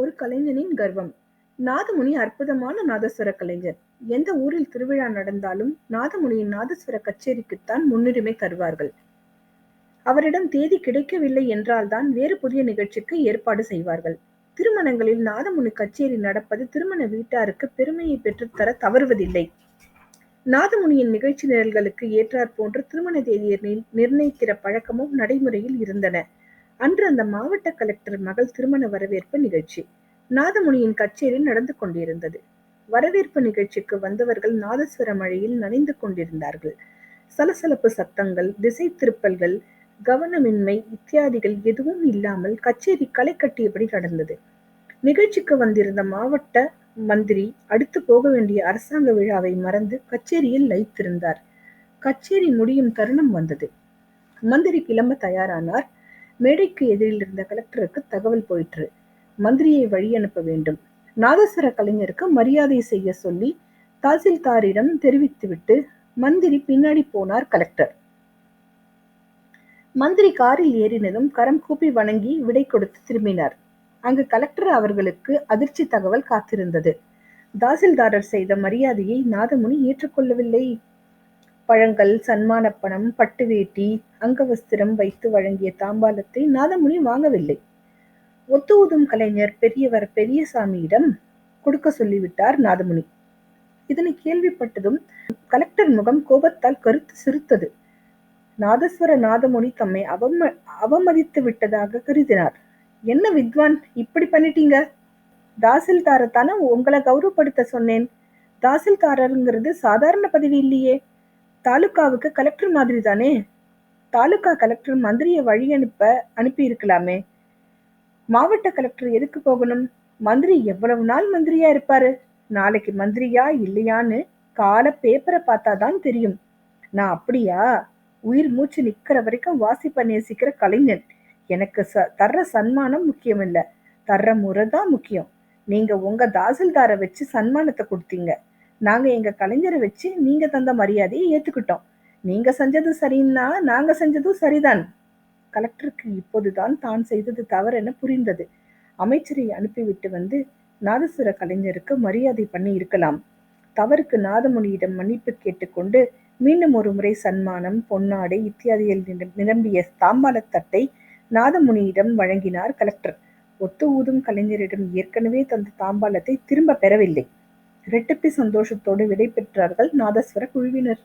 ஒரு கலைஞனின் கர்வம். நாதமுனி அற்புதமான நாதஸ்வர கலைஞர். எந்த ஊரில் திருவிழா நடந்தாலும் நாதமுனியின் நாதஸ்வர கச்சேரிக்குத்தான் முன்னுரிமை தருவார்கள். அவரிடம் தேதி கிடைக்கவில்லை என்றால்தான் வேறு புதிய நிகழ்ச்சிக்கு ஏற்பாடு செய்வார்கள். திருமணங்களில் நாதமுனி கச்சேரி நடப்பது திருமண வீட்டாருக்கு பெருமையை பெற்றுத்தர தவறுவதில்லை. நாதமுனியின் நிகழ்ச்சி நிரல்களுக்கு ஏற்றாற் போன்று திருமண தேதியை நிர்ணயிக்கிற பழக்கமும் நடைமுறையில் இருந்தன. அன்று அந்த மாவட்ட கலெக்டர் மகள் திருமண வரவேற்பு நிகழ்ச்சி. நாதமுனியின் கச்சேரி நடந்து கொண்டிருந்தது. வரவேற்பு நிகழ்ச்சிக்கு வந்தவர்கள் நாதஸ்வர மழையில் நனைந்து கொண்டிருந்தார்கள். சலசலப்பு சத்தங்கள் திசை திருப்பல்கள் கவனமின்மை இத்தியாதிகள் எதுவும் இல்லாமல் கச்சேரி களை கட்டியபடி நடந்தது. நிகழ்ச்சிக்கு வந்திருந்த மாவட்ட மந்திரி அடுத்து போக வேண்டிய அரசாங்க விழாவை மறந்து கச்சேரியில் லயித்திருந்தார் கச்சேரி முடியும் தருணம் வந்தது. மந்திரி கிளம்ப தயாரானார். மேடைக்கு எதிரில் இருந்த கலெக்டருக்கு தகவல் போயிற்று. மந்திரியை வழி அனுப்ப வேண்டும். நாதஸ்வர கலைஞருக்கு மரியாதை செய்ய சொல்லி தாசில்தாரிடம் தெரிவித்துவிட்டு மந்திரி பின்னாடி போனார் கலெக்டர். மந்திரி காரில் ஏறினதும் கரம் கூப்பி வணங்கி விடை கொடுத்து திரும்பினார். அங்கு கலெக்டர் அவர்களுக்கு அதிர்ச்சி தகவல் காத்திருந்தது. தாசில்தாரர் செய்த மரியாதையை நாதமுனி ஏற்றுக்கொள்ளவில்லை. பழங்கள் சன்மான பணம் பட்டு வேட்டி அங்கவஸ்திரம் வைத்து வழங்கிய தாம்பாலத்தை நாதமுனி வாங்கவில்லை. ஒத்து ஊதும் கலைஞர் பெரியவர் பெரியசாமியிடம் கொடுக்க சொல்லிவிட்டார் நாதமுனி. இதனை கேள்விப்பட்டதும் கலெக்டர் முகம் கோபத்தால் கருத்து சிரித்தது. நாதஸ்வர நாதமுனி தம்மை அவம அவமதித்து விட்டதாக கருதினார். என்ன வித்வான் இப்படி பண்ணிட்டீங்க? தாசில்தாரத்தான உங்களை கௌரவப்படுத்த சொன்னேன். தாசில்தாரருங்கிறது சாதாரண பதவி இல்லையே. தாலுகாவுக்கு கலெக்டர் மாதிரி தானே தாலுகா கலெக்டர் மந்திரியை வழி அனுப்ப அனுப்பி இருக்கலாமே மாவட்ட கலெக்டர் எதுக்கு போகணும்? மந்திரி எவ்வளவு நாள் மந்திரியா இருப்பாரு? நாளைக்கு மந்திரியா இல்லையான்னு கால பேப்பரை பார்த்தாதான் தெரியும். நான் அப்படியா? உயிர் மூச்சு நிக்கிற வரைக்கும் வாசிப்ப நேசிக்கிற கலைஞன். எனக்கு ச தர்ற சன்மானம் முக்கியம் இல்லை தர்ற முறை தான் முக்கியம். நீங்க உங்க தாசில்தாரை வச்சு சன்மானத்தை கொடுத்தீங்க. நாங்க எங்க கலைஞரை வச்சு நீங்க தந்த மரியாதையை ஏத்துக்கிட்டோம். நீங்க செஞ்சது சரின்னா நாங்க செஞ்சதும் சரிதான். கலெக்டருக்கு இப்போதுதான் தான் செய்தது தவறென புரிந்தது. அமைச்சரை அனுப்பிவிட்டு வந்து நாதஸ்வர கலைஞருக்கு மரியாதை பண்ணி இருக்கலாம். தவறுக்கு நாதமுனியிடம் மன்னிப்பு கேட்டுக்கொண்டு மீண்டும் ஒரு முறை சன்மானம் பொன்னாடை இத்தியாதியில் நிரம்பிய தாம்பாளத்தட்டை நாதமுனியிடம் வழங்கினார் கலெக்டர். ஒத்து ஊதும் கலைஞரிடம் ஏற்கனவே தந்த தாம்பாலத்தை திரும்ப பெறவில்லை. இரட்டிப்பு சந்தோஷத்தோடு விடை பெற்றார்கள் நாதஸ்வர குழுவினர்.